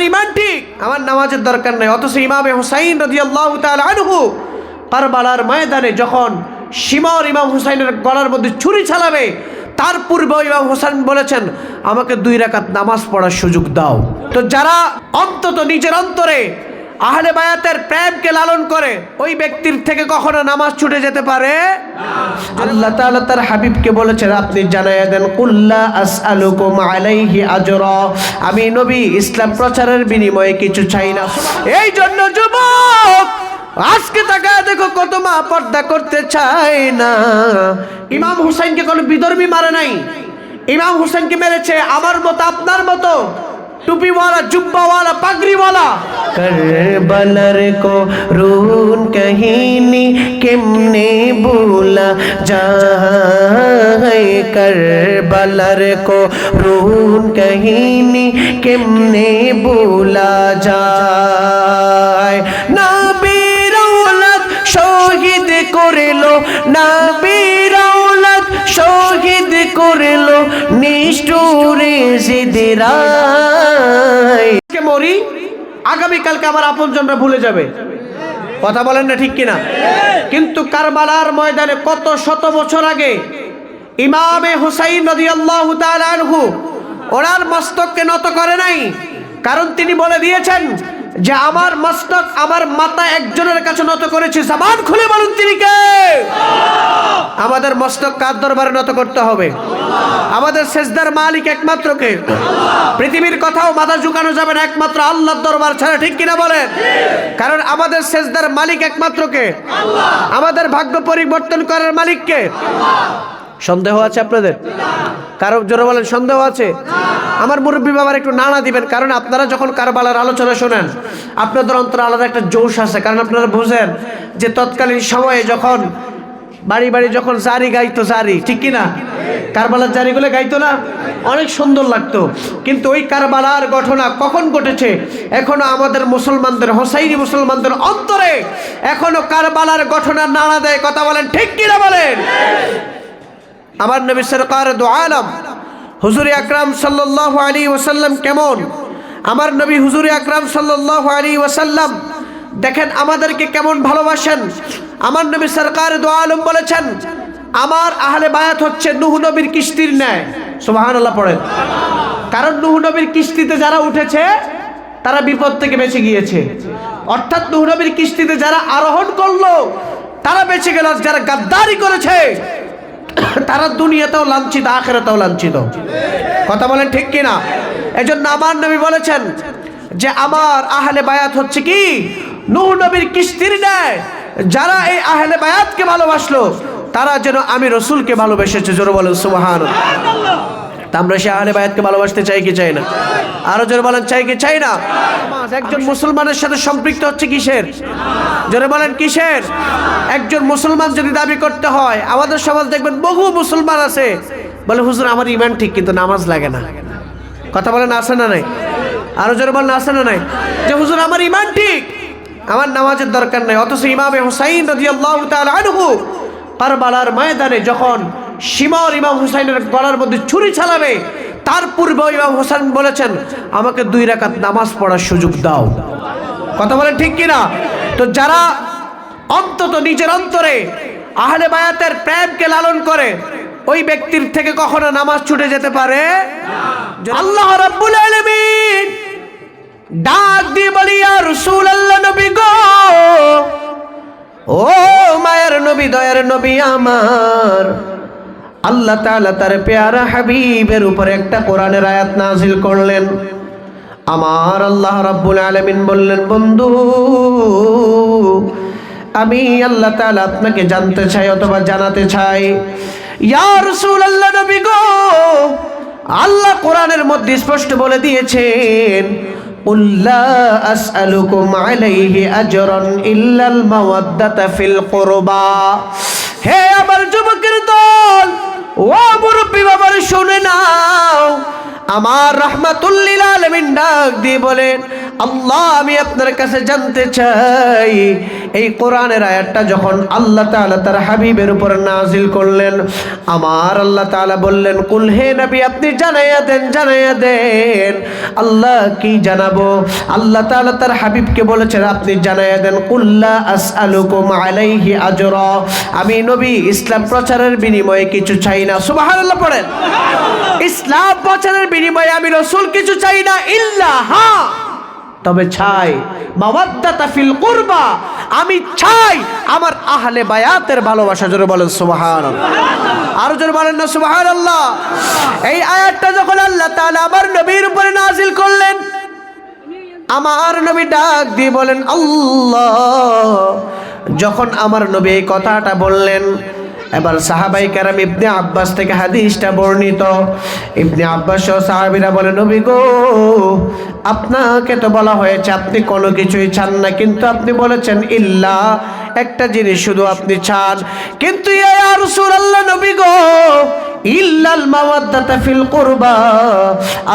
আমার ইমান ঠিক। আমার নামাজের দরকার নেই। অথচ ইমামে হুসাইন রাজি আল্লাহ আনহু কারবালার ময়দানে যখন সীমার ইমাম হুসাইনের গলার মধ্যে ছুরি ছালাবে তার পূর্বে ইমাম হোসেন বলেছেন, আমাকে দুই রাকাত নামাজ পড়ার সুযোগ দাও। তো যারা অন্তত নিজের অন্তরে আহলে বায়াতের প্রেমকে লালন করে ওই ব্যক্তির থেকে কখনো নামাজ ছুটে যেতে পারে? আল্লাহ তাআলা তার হাবিবকে বলেছেন, আপনি জানাইয়া দেন, কুল্লা আসআলুকুম আলাইহি আজরা। আমি নবী, ইসলাম প্রচারের বিনিময়ে কিছু চাই না। এই জন্য যুবক, আজকে তাকায় দেখো কত মা পর্দা করতে চায় না। ইমাম হুসাইনকে কোনো বিধর্মী মারে নাই। ইমাম হুসাইনকে মেরেছে আমার মতো, আপনার মতো। টুপিওয়ালা জুব্বাওয়ালা পাগড়িওয়ালা করবলার কো রুন কহিনি কেমনে ভুলা যায় করবলার কো রুন কহিনি কেমনে ভুলা যায় নবীর ঔলাদ শহীদ করিল নবীর ঔলাদ শহীদ করিল নিষ্ঠুরে জিদিরাই আগামীকালকে আমার আপনজনরা ভুলে যাবে। কথা বলেন না ঠিক কিনা? কিন্তু কারবালার ময়দানে কত শত বছর আগে ইমামে হুসাইন রাদিয়াল্লাহু আল্লাহ ওনার মস্তককে নত করে নাই। কারণ তিনি বলে দিয়েছেন যে আমার মস্তক আমার মাথা একজনের কাছে নত করেছে সাবান খুলে বলুন তিনি কে? আমাদের মস্তক কার দরবারে নত করতে হবে? আমাদের সেজদার মালিক একমাত্র কে? পৃথিবীর কথাও মাথা ঝুঁকানো যাবে না, একমাত্র আল্লাহর দরবার ছাড়া, ঠিক কিনা বলেন? কারণ আমাদের সেজদার মালিক একমাত্র কে? আমাদের ভাগ্য পরিবর্তন করার মালিক কে? সন্দেহ আছে আপনাদের? কারও জোরে বলেন, সন্দেহ আছে? আমার মুরব্বী বাবার একটু নানা দিবেন, কারণ আপনারা যখন কারবালার আলোচনা শোনেন, আপনাদের অন্তর আলাদা একটা জোশ আছে। কারণ আপনারা বুঝেন যে তৎকালীন সময়ে যখন বাড়ি বাড়ি যখন জারি গাইতো জারি, ঠিক কিনা কারবালার জারিগুলো গাইতো না? অনেক সুন্দর লাগতো। কিন্তু ওই কারবালার ঘটনা কখন ঘটেছে? এখনও আমাদের মুসলমানদের, হোসাইনি মুসলমানদের অন্তরে এখনও কারবালার ঘটনা নাড়া দেয়, কথা বলেন, ঠিক কিনা বলেন? আমার নবী সরকার দো আলম, হুজুরি আকরাম সাল্লাহ আলী ওসাল্লাম কেমন? আমার নবী হুজুরি আকরাম সাল্লাহ আলী ওসাল্লাম দেখেন আমাদেরকে কেমন ভালোবাসেন। আমার নবী সরকার দো আলম বলেছেন, আমার আহলে বায়াত হচ্ছে নুহ নবীর কিস্তির ন্যায়। সুবাহান আল্লাহ পড়েন। কারণ নুহ নবীর কিস্তিতে যারা উঠেছে, তারা বিপদ থেকে বেঁচে গিয়েছে। অর্থাৎ নুহ নবীর কিস্তিতে যারা আরোহণ করল, তারা বেঁচে গেল যারা গাদ্দারি করেছে তারা দুনিয়াতেও লাঞ্ছিত, আখেরাতেও লাঞ্ছিত। কথা বলেন ঠিক কিনা? জন্য আমার নবী বলেছেন যে আমার আহলে বায়াত হচ্ছে কি? নূহ নবীর কিস্তির ন্যায়। যারা এই আহলে বায়াতকে ভালোবাসলো, তারা যেন আমি রসুলকে ভালোবেসেছে, জোর বলেন সুবাহান তা আমরা সে আহলে বায়াতকে ভালোবাসতে চাই কি চাই না? আরও জোরে বলেন চাই কি চাই না? একজন মুসলমানের সাথে সম্পৃক্ত হচ্ছে কিসের? জোরে বলেন কিসের? একজন মুসলমান যদি দাবি করতে হয় আমাদের সমাজ দেখবেন বহু মুসলমান আছে। বলে হুজুর আমার ইমান ঠিক কিন্তু নামাজ লাগে না। কথা বলেন আসে না নাই? আরও জোরে বলেন আসে না নাই? যে হুজুর আমার ইমান ঠিক আমার নামাজের দরকার নাই। অথচ ইমামে হুসাইন রাদিয়াল্লাহু তাআলা আনহু কারবালার ময়দানে যখন সীমার ইমাম হুসাইনের গলার মধ্যে ছুরি চালাবে তার পূর্বে ইমাম হোসেন বলেছেন আমাকে দুই রাকাত নামাজ পড়ার সুযোগ দাও। কথা বলেন ঠিক কিনা? তো যারা অন্তত নিজের অন্তরে আহলে বায়াতের প্রেমকে লালন করে ওই ব্যক্তির থেকে কখনো নামাজ ছুটে যেতে পারে? আল্লাহ রাব্বুল আলামিন ডাক দিয়ে বলি রাসূলুল্লাহ নবী গো ও মায়ের নবী দয়ার নবী আমার। আল্লাহ তাআলা তার পেয়ারা হাবিবের উপরে একটা কোরআনের আয়াত নাযিল করলেন। আমার আল্লাহ রাব্বুল আলামিন বললেন, বন্ধু, আমি আল্লাহ তাআলা আপনাকে জানতে চাই অথবা জানাতে চাই। ইয়া রাসূলুল্লাহ নবী গো, আল্লাহ কোরআনের মধ্যে স্পষ্ট বলে দিয়েছেন হে আমার যুবকের দল ও বাবার, শুনে নাও। আমার রহমাতুল্লিল আলমিন ডাক দিয়ে বলেন, আল্লাহ, আমি আপনার কাছে জানতে চাই। এই কোরআনের আয়াতটা যখন আল্লাহ তাআলা তার হাবিবের উপর নাজিল করলেন, আমার আল্লাহ তাআলা বললেন, কুল হে নবী, আপনি জানাইয়া দেন জানাইয়া দেন। আল্লাহ কি জানাব? আল্লাহ তাআলা তার হাবিবকে বলেছেন, আপনি জানাইয়া দেন কুল্লা আসআলুকুম আলাইহি আজরা। আমি নবী, ইসলাম প্রচারের বিনিময়ে কিছু চাই না। সুবহানাল্লাহ পড়েন। ইসলাম প্রচারের বিনিময়ে আমি রসুল কিছু চাই না, ইল্লা হ্যাঁ তবে চাই, মাওয়াদ্দাতা ফিল কুরবা। আমি চাই আমার আহলে বায়াতের ভালোবাসা, জোরে বলেন সুবাহান আরও জোরে বলেন না সুবহানাল্লাহ। এই আয়াতটা যখন আল্লাহ তাআলা আমার নবীর উপরে নাজিল করলেন, আমার নবী ডাক দিয়ে বলেন, আল্লাহ। যখন আমার নবী এই কথাটা বললেন এবার সাহাবাই কারাম ইবনে আব্বাস থেকে হাদিসটা বর্ণিত। ইবনে আব্বাস ও সাহাবিরা বলে, নবী গো, আপনাকে তো বলা হয়েছে আপনি কোনো কিছুই চান না, কিন্তু আপনি বলেছেন, ইল্লা, একটা জিনিস শুধু আপনি চান। কিন্তু নবী গো ইল্লাল মাওয়াদ্দাতা ফিল কুরবা।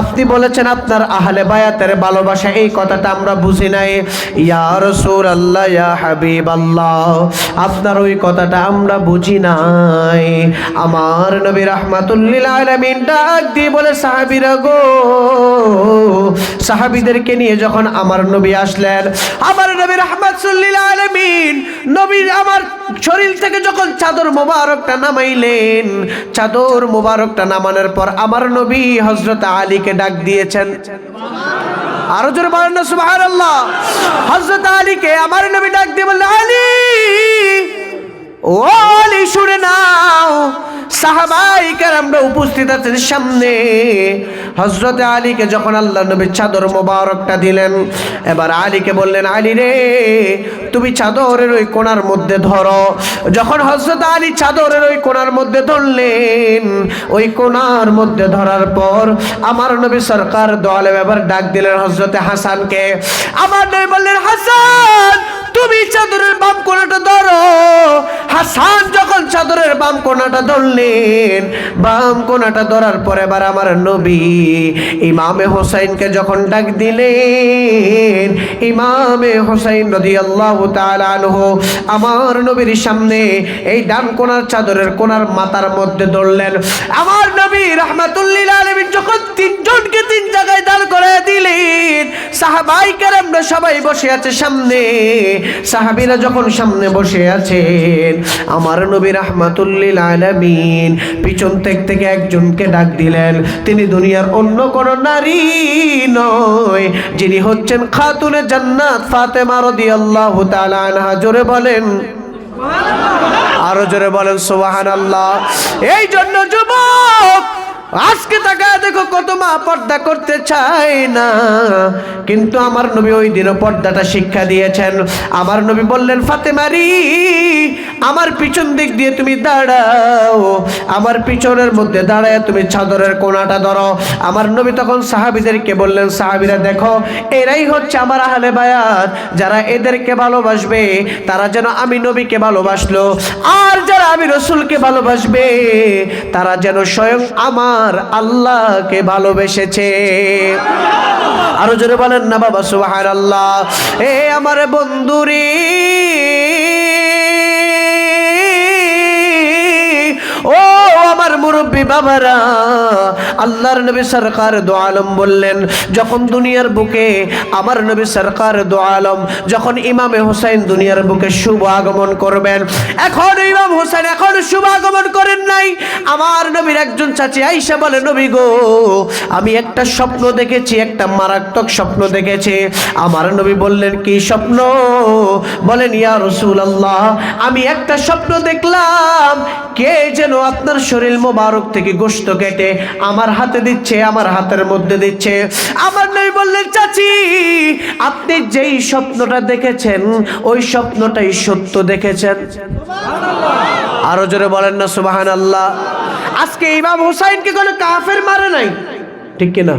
আপনি বলেছেন, আপনার আহলে বায়াতের ভালোবাসা, এই কথাটা আমরা বুঝি নাই। ইয়া রাসূলুল্লাহ, ইয়া হাবিবাল্লাহ, আপনার ওই কথাটা আমরা বুঝি নাই। আমার নবী রাহমাতুল্লিল আলামিন ডাক দিয়ে বলে, সাহাবীরা গো, সাহাবীদেরকে নিয়ে যখন আমার নবী আসলেন, আমার নবী রাহমাতুল্লিল আলামিন নবীর আমার শরীর থেকে যখন চাদর মোবারকটা নামাইলেন, চাদর মোবারকটা নামানোর পর আমার নবী হজরত আলীকে ডাক দিয়েছেন। আরও জোরে বলেন না, সুবহানাল্লাহ। হযরত আলীকে আমার নবী ডাক দিয়ে বললেন, আলী, ও আলী, শুনে নাও। সাহাবাই আমরা উপস্থিত আছেন সামনে। হজরত আলীকে যখন আল্লাহ নবী চাদর মোবারকটা দিলেন, এবার আলীকে বললেন, আলী রে তুমি চাদরের ওই কোণার মধ্যে ধরো। যখন হজরত আলী চাদরের ওই কোণার মধ্যে ধরলেন, ওই কোণার মধ্যে ধরার পর আমার নবী সরকার দোয়ালে এবার ডাক দিলেন হজরতে হাসানকে। আমার নবী বললেন, হাসান, তুমি চাদরের বাম কোণাটা ধরো। হাসান যখন চাদরের বাম কোণাটা ধরলেন, বাম কোণাটা ধরার পর এবার আমার নবী ইমামে হোসাইনকে যখন ডাক দিলেন, ইমামে হোসাইন নদী আল্লাহ আমার নবীর সামনে এই ডান কোণার চাদরের কোণার মাথার মধ্যে ধরলেন। আমার নবী রহমাতুল্লিল যখন তিনজনকে তিন জায়গায় দাঁড় করে দিলেন, সাহাবাই কেরামরা সবাই বসে আছে সামনে। সাহাবিরা যখন সামনে বসে আছেন, আমার নবী রাহমাতুল্লিল আলামিন পিছন থেকে থেকে একজনকে ডাক দিলেন। তিনি দুনিয়ার অন্য কোন নারী নয়, যিনি হচ্ছেন খাতুনে জান্নাত ফাতেমা রাদিয়াল্লাহু তাআলা জোরে বলেন। আরও জোরে বলেন সুবহানাল্লাহ। এই জন্য যুবক আজকে তাকায় দেখো কত মা পর্দা করতে চায় না। কিন্তু আমার নবী ওই দিনও পর্দাটা শিক্ষা দিয়েছেন। আমার নবী বললেন ফাতেমারি আমার পিছন দিক দিয়ে তুমি দাঁড়াও। আমার পিছনের মধ্যে দাঁড়ায় তুমি চাদরের কোনাটা ধরো। আমার নবী তখন সাহাবিদেরকে বললেন, সাহাবিরা, দেখো, এরাই হচ্ছে আমার আহলে বায়াত। যারা এদেরকে ভালোবাসবে, তারা যেন আমি নবীকে ভালোবাসলো। আর যারা আমি রসুলকে ভালোবাসবে, তারা যেন স্বয়ং আমার আল্লাহকে ভালোবেসেছে। আরও জোরে বলেন না বাবা সুবাহ আল্লাহ এ আমার বন্ধুরে। মুরব্বী বাবারা, আল্লাহর নবী সরকার দো আলম বললেন, যখন দুনিয়ার বুকে আমার নবী সরকার দো আলম, যখন ইমামে হোসেন দুনিয়ার বুকে শুভ আগমন করবেন, এখন ইমাম হোসেন এখন শুভ আগমন করেন নাই। আমার নবীর একজন চাচি আইসা বলে, নবী গো, আমি একটা স্বপ্ন দেখেছি, একটা মারাত্মক স্বপ্ন দেখেছি। আমার নবী বললেন, কি স্বপ্ন? বলেন, ইয়া রসুল আল্লাহ আমি একটা স্বপ্ন দেখলাম, কে যেন আপনার শরীর মোবারক থেকে গোস্ত কেটে আমার হাতে দিচ্ছে, আমার হাতের মধ্যে দিচ্ছে। আমার নবী বললেন, চাচি, আপনি যেই স্বপ্নটা দেখেছেন, ওই স্বপ্নটাই সত্য দেখেছেন। আরও জোরে বলেন না সুবাহান আল্লাহ আজকে ইমাম হুসাইনকে কোনো কাফের মারে নাই। ঠিক কিনা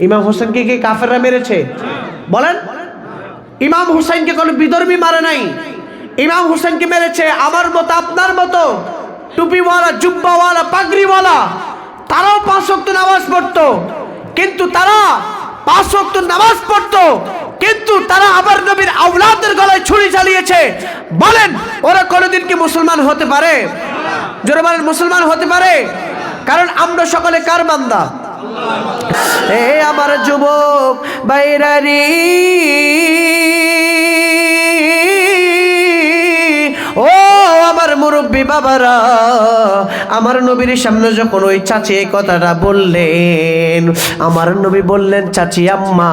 ইমাম হোসেনকে কি কাফেররা মেরেছে? বলেন। ইমাম হুসাইনকে কোনো বিধর্মী মারে নাই। ইমাম হুসেনকে মেরেছে আমার মতো, আপনার মতো। টুপিওয়ালা, জুব্বাওয়ালা, পাগড়িওয়ালা, তারাও পাঁচ ওয়াক্ত নামাজ পড়তো। কিন্তু তারা পাঁচ ওয়াক্ত নামাজ পড়তো। কিন্তু তারা আবার নবীর আওলাদের গলায় ছুরি চালিয়েছে। বলেন, ওরা কোনোদিন কি মুসলমান হতে পারে? জোরে বলেন, মুসলমান হতে পারে? কারণ আমরা সকলে কার বান্দা? এ আমার যুবক বাইরারি। মুরব্বী বাবারা, আমার নবীর সামনে যখন ওই চাচি এই কথাটা বললেন, আমার নবী বললেন, চাচি আম্মা,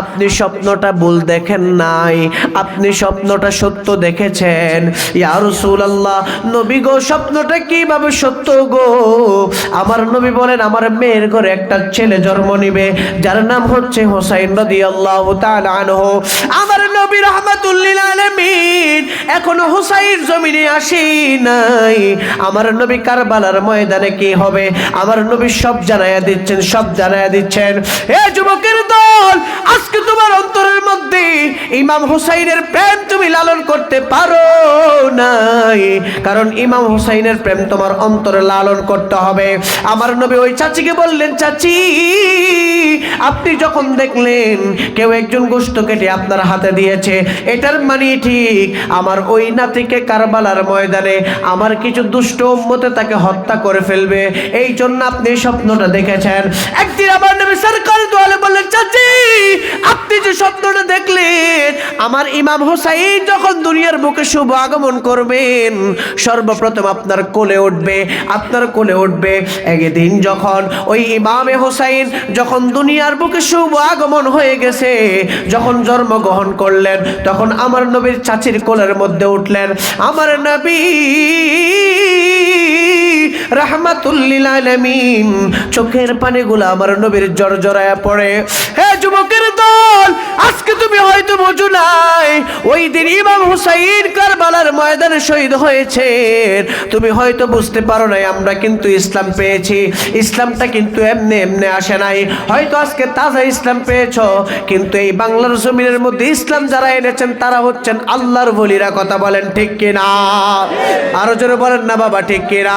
আপনি স্বপ্নটা ভুল দেখেন নাই, আপনি স্বপ্নটা সত্য দেখেছেন। ইয়া রাসূলুল্লাহ, নবী গো, স্বপ্নটা কীভাবে সত্য গো? আমার নবী বলেন, আমার মেয়ের ঘরে একটা ছেলে জন্ম নিবে, যার নাম হচ্ছে হোসাইন রাদিয়াল্লাহু তাআলা আনহু। আমার নবী রাহমাতুল্লিল আলামিন এখনও হোসাইন জমিনে আসি নাই। আমার নবী কারবালার ময়দানে কি হবে? আমার নবী সব জানাইয়া দিচ্ছেন, সব জানাইয়া দিচ্ছেন। এ যুবকের দল আজকে তোমার অন্তরের মধ্যে ইমাম হুসাইনের প্রেম তুমি লালন করতে পারো নাই। কারণ ইমাম হুসাইনের প্রেম তোমার অন্তরে লালন করতে হবে। আমার নবী ওই চাচিকে বললেন, চাচি, আপনি যখন দেখলেন কেউ একজন গোস্ত কেটে আপনার হাতে দিয়েছে, এটার মানে ঠিক, আমার ওই নাতিকে কারবালার ময়দানে আমার কিছু দুষ্ট উম্মতে তাকে হত্যা করে ফেলবে। এই জন্য আপনি স্বপ্নটা দেখেছেন। একদিন আমার নবী সরকার দোয়ালে বললেন, চাচি আপনি যে স্বপ্নটা দেখলেন, আমার ইমাম হোসাইন যখন দুনিয়ার বুকে শুভ আগমন করবেন, সর্বপ্রথম আপনার কোলে উঠবে, আপনার কোলে উঠবে। একদিন যখন ওই ইমামে হোসাইন যখন দুনিয়ার বুকে শুভ আগমন হয়ে গেছে, যখন জন্মগ্রহণ করলেন, তখন আমার নবীর চাচির কোলের মধ্যে উঠলেন, আমার নবী রাহমাতুল্লিল আলামিন। চোখের পানিগুলো আমার নবীর জর জরায়া পড়ে। হে যুবকের দল, আজকে তুমি হয়তো বুঝো নাই, ওই দিন ইমাম হুসাইন কারবালার ময়দানে শহীদ হয়েছে তুমি হয়তো বুঝতে পারো নাই, আমরা কিন্তু ইসলাম পেয়েছি। ইসলামটা কিন্তু এমনি এমনি আসে নাই। হয়তো আজকে তাজা ইসলাম পেয়েছ, কিন্তু এই বাংলার জমিনের মধ্যে ইসলাম যারা এনেছেন, তারা হচ্ছেন আল্লাহর বলিরা। কথা বলেন ঠিক কিনা? আরও জোরে বলেন না বাবা, ঠিক কিনা?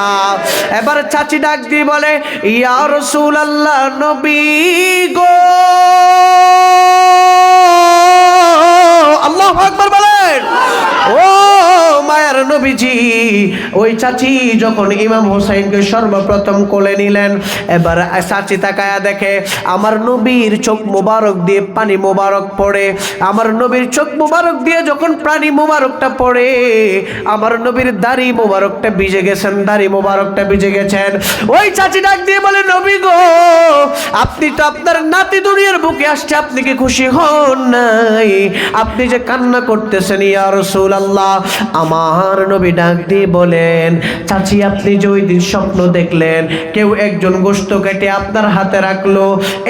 এবার চাচি ডাক দিয়ে বলে ইয়া রসুল আল্লাহ নবী গো! আল্লাহ আকবার বলেন। ও মায়ার নবীজি, ওই চাচি যখন ইমাম হোসেনকে সর্বপ্রথম কোলে নিলেন, এবার চাচি তাকায়া দেখে, আমার নবীর চোখ মোবারক দিয়ে পানি মোবারক পড়ে, আমার নবীর চোখ মোবারক দিয়ে যখন প্রাণী মোবারকটা পড়ে, আমার নবীর দাড়ি মোবারকটা ভিজে গেছেন, দাড়ি মোবারকটা ভিজে গেছেন। ওই চাচি ডাক দিয়ে বলে, নবী গো, আপনি তো আপনার নাতি দুনিয়ার বুকে আসছে, আপনি কি খুশি হন নাই? আপনি যে কান্না করতেছেন, ইয়া রসুল আল্লাহ আমার নবী ডাক দিয়ে বলেন, চাচি, আপনি যে ওই দিন স্বপ্ন দেখলেন, কেউ একজন গোস্ত কেটে আপনার হাতে রাখল।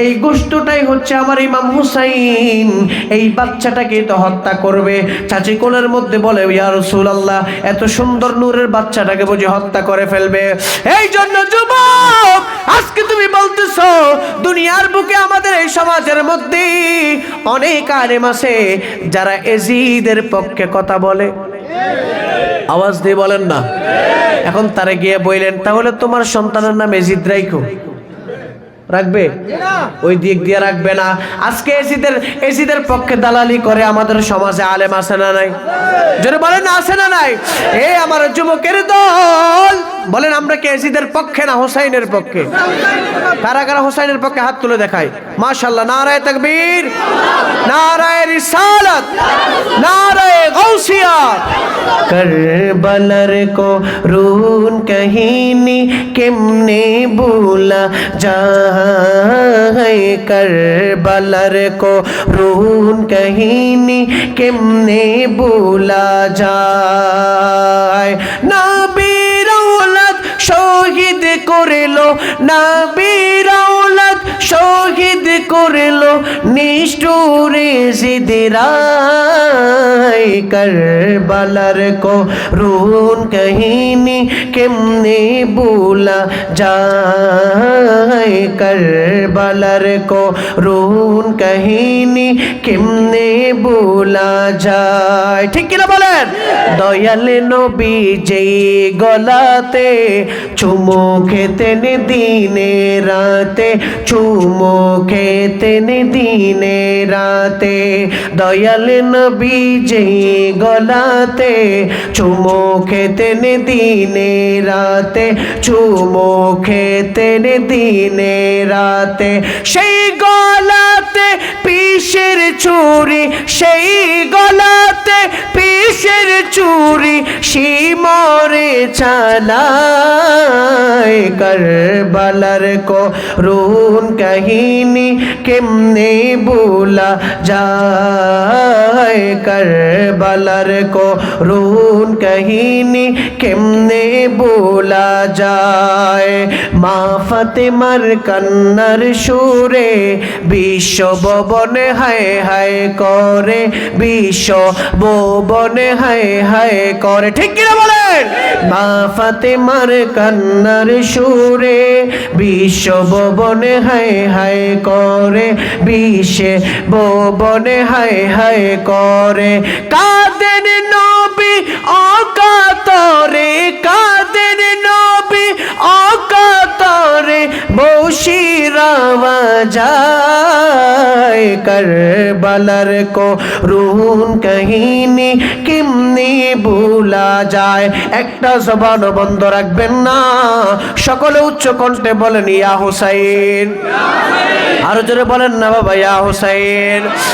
এই গোস্তটাই হচ্ছে আমার ইমাম হুসাইন। এই বাচ্চাটাকে তো হত্যা করবে। চাচি কোলের মধ্যে বলে, ইয়া রসুল আল্লাহ এত সুন্দর নূরের বাচ্চাটাকে বুঝি হত্যা করে ফেলবে। এই জন্য যুবক, আজকে তুমি বলতেছো, দুনিয়ার বুকে আমাদের এই সমাজের মধ্যে অনেক আলেম আছে যারা এজিদের পক্ষে কথা বলে। আওয়াজ দিয়ে বলেন না। এখন তারে গিয়ে বইলেন তাহলে তোমার সন্তানের নাম এজিদ রাইখো। রাখবে? ওই দিক দিয়ে রাখবে না। আজকে এসিদের এসিদের পক্ষে দালালি করে আমাদের সমাজে আলেম আছে না নাই? যদি বলেন, আছে না নাই? এ আমার যুবকের দল। বলেন, আমরা কি এসিদের পক্ষে না হোসাইনের পক্ষে? কারা কারা হোসাইনের পক্ষে হাত তুলে দেখায় মাশাল্লাহ নারায় তকবীর, নারায় রিসালাত, নারায় গৌসিয়া করবলর কো রুন কহিনি কেমনে ভুলা কর বলর কো রুন কহিনি কেমনে ভুলা যায় না বীরৌলত শহীদ করিল না বীরৌলত শহীদ করিল নিষ্ঠুরে জিদিরাই করবালার কো রুন কহিনি কেমনে ভুলা যায়? করবালার কো রুন কহিনি কেমনে ভুলা যায়? ঠিক কিনা বলেন? দয়াল নবী যেই গলাতে চুমু খেতেন দিনে রাতে চুমো খেতেন দিনে রাতে, দয়াল নবী যেই গলাতে চুমুখে তেনে দিনে রাতে চুমুখে তেনে দিনে রাতে, সেই গলাতে পিসের চুরি সেই গলাতে পিসের চুরি শিমরে চালায় করবালার কো রুন কাহিনী কেমনে ভুলা যায়? করবালার কো রুন কাহিনী কেমনে ভুলা যায় মা ফাতেমার কান্নার সুরে বিশ্ব ববনে হায় হায় করে বিশ্ব ববনে হায় হায় করে ঠিক কিনা বলেন মা ফাতেমার কান্নার সুরে বিশ্ব ববনে হায় হায় করে বিশ্বে ববনে হায় হায় করে। কাদের নবী অকাতরে, কাদের নবী অকাতরে বসিরাওয়া যায় করবালার কো রুন কাহিনী কেমনি ভুলা যায়? একটা জবান বন্ধ রাখবেন না। সকলে উচ্চ কণ্ঠে বলেন, ইয়া হুসাইন। আরও জোরে বলেন না, বাবা, ইয়া হুসাইন।